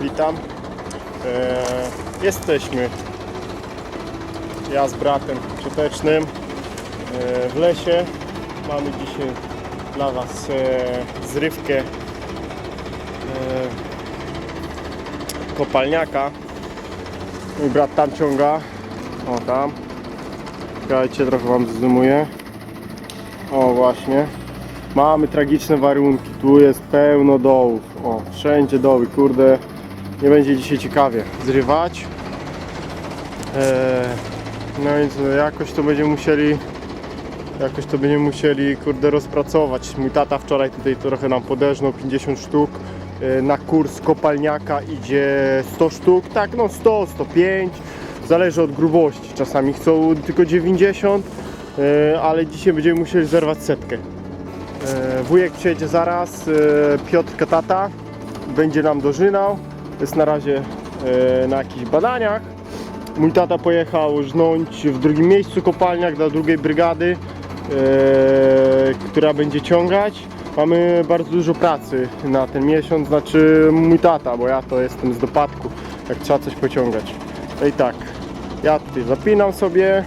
witam. E, jesteśmy, ja z bratem ciotecznym e, w lesie. Mamy dzisiaj dla Was e, zrywkę e, kopalniaka. Mój brat tam ciąga, o tam. Czekajcie, trochę Wam zoomuję. O właśnie. Mamy tragiczne warunki. Tu jest pełno dołów. O, wszędzie doły. Kurde, nie będzie dzisiaj ciekawie zrywać. Eee, no więc jakoś to będziemy musieli jakoś to będziemy musieli kurde rozpracować. Mój tata wczoraj tutaj trochę nam podeżnął 50 sztuk. E, Na kurs kopalniaka idzie 100 sztuk, tak no 100, 105, zależy od grubości. Czasami chcą tylko 90, e, ale dzisiaj będziemy musieli zerwać setkę. E, Wujek przyjedzie zaraz, e, Piotr Katata będzie nam dożynał. Jest na razie e, na jakichś badaniach. Mój tata pojechał żnąć w drugim miejscu kopalniak dla drugiej brygady, e, która będzie ciągać. Mamy bardzo dużo pracy na ten miesiąc, znaczy mój tata, bo ja to jestem z dopadku, jak trzeba coś pociągać. No i tak, ja tutaj zapinam sobie,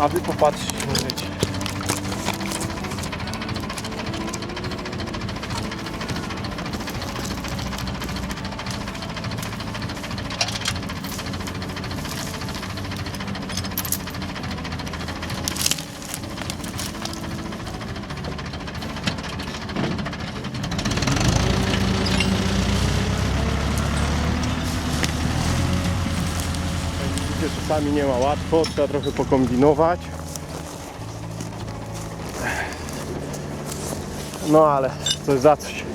a wy popatrzcie, Widzicie, czasami nie ma łatwo, trzeba trochę pokombinować. No ale coś za coś.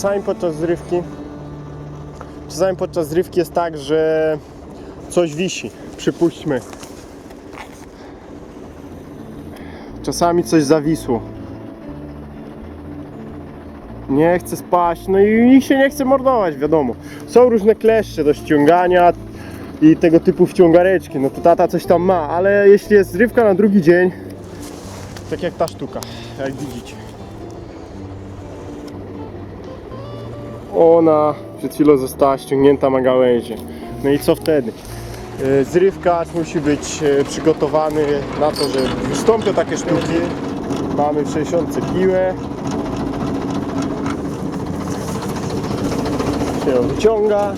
Czasami podczas zrywki czasami podczas zrywki jest tak, że coś wisi. Przypuśćmy. Czasami coś zawisło. Nie chce spaść, no i nikt się nie chce mordować, wiadomo. Są różne kleszcze do ściągania i tego typu wciągareczki. No to tata coś tam ma, ale jeśli jest zrywka na drugi dzień, tak jak ta sztuka, jak widzicie. Ona przed chwilą została ściągnięta na gałęzie. No i co wtedy? E, Zrywkacz musi być e, przygotowany na to, że wystąpią takie sztuki. Mamy w 60 piłę. Się ją wyciąga.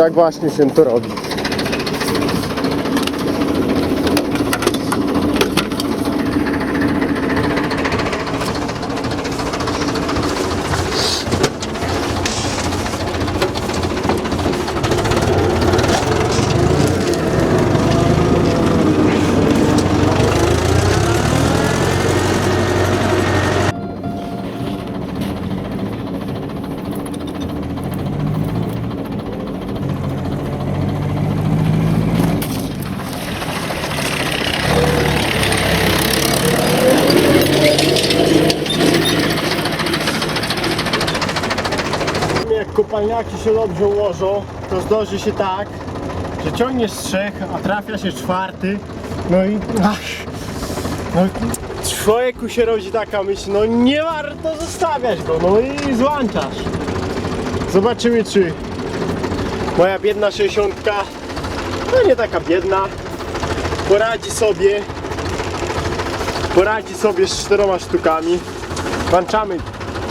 Tak właśnie się to robi. Kopalniaki się dobrze ułożą, to zdarzy się tak, że ciągniesz trzech, a trafia się czwarty No i ach, no, człowieku się rodzi taka myśl, no nie warto zostawiać go, no i złączasz. Zobaczymy czy moja biedna 60, no nie taka biedna, poradzi sobie, poradzi sobie z czteroma sztukami. Włączamy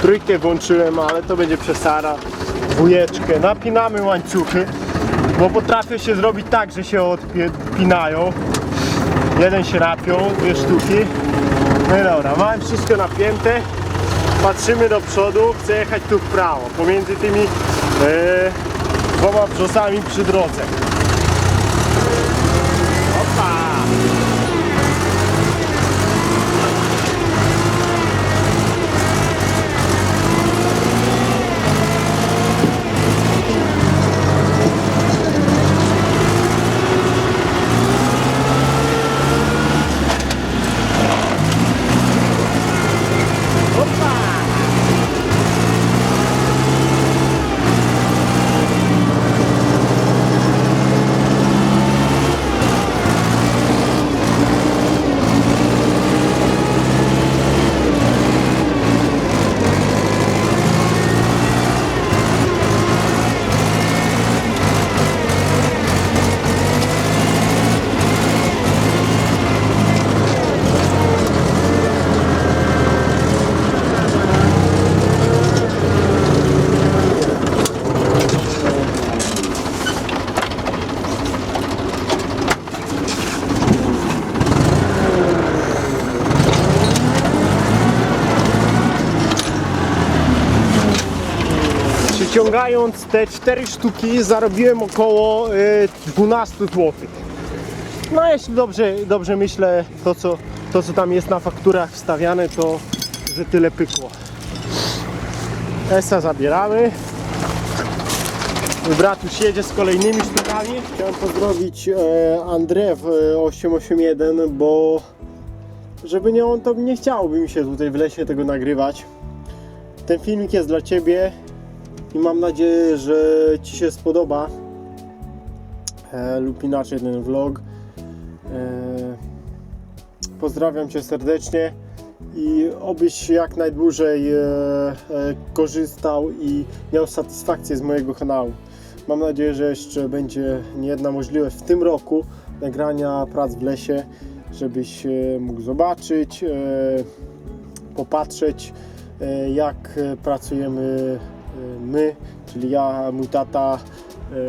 trójkę włączyłem, ale to będzie przesara. Dwójeczkę, napinamy łańcuchy, bo potrafię się zrobić tak, że się odpinają. Jeden się napiął, dwie sztuki. No dobra, mamy wszystko napięte. Patrzymy do przodu, chcę jechać tu w prawo, pomiędzy tymi e, dwoma wrzosami przy drodze. Opa! Przyciągając te cztery sztuki zarobiłem około y, 12 zł. No jeśli dobrze, dobrze myślę, to co, to co tam jest na fakturach wstawiane, to że tyle pykło. Esa zabieramy. Mój brat już jedzie z kolejnymi sztukami. Chciałem pozdrowić e, Andrę w e, 881, bo żeby nie on, to nie chciałoby mi się tutaj w lesie tego nagrywać. Ten filmik jest dla Ciebie i mam nadzieję, że Ci się spodoba e, lub inaczej ten vlog. E, pozdrawiam Cię serdecznie i obyś jak najdłużej e, e, korzystał i miał satysfakcję z mojego kanału. Mam nadzieję, że jeszcze będzie niejedna możliwość w tym roku nagrania prac w lesie, żebyś e, mógł zobaczyć, e, popatrzeć e, jak e, pracujemy my, czyli ja, mój tata,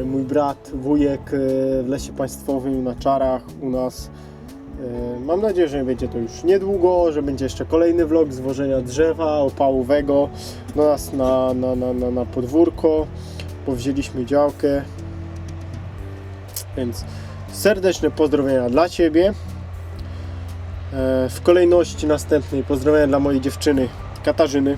e, mój brat, wujek e, w lesie państwowym na czarach u nas. Mam nadzieję, że będzie to już niedługo, że będzie jeszcze kolejny vlog z wożenia drzewa opałowego do nas na, na, na, na, na podwórko, bo wzięliśmy działkę. Więc serdeczne pozdrowienia dla Ciebie. E, W kolejności następnej pozdrowienia dla mojej dziewczyny Katarzyny.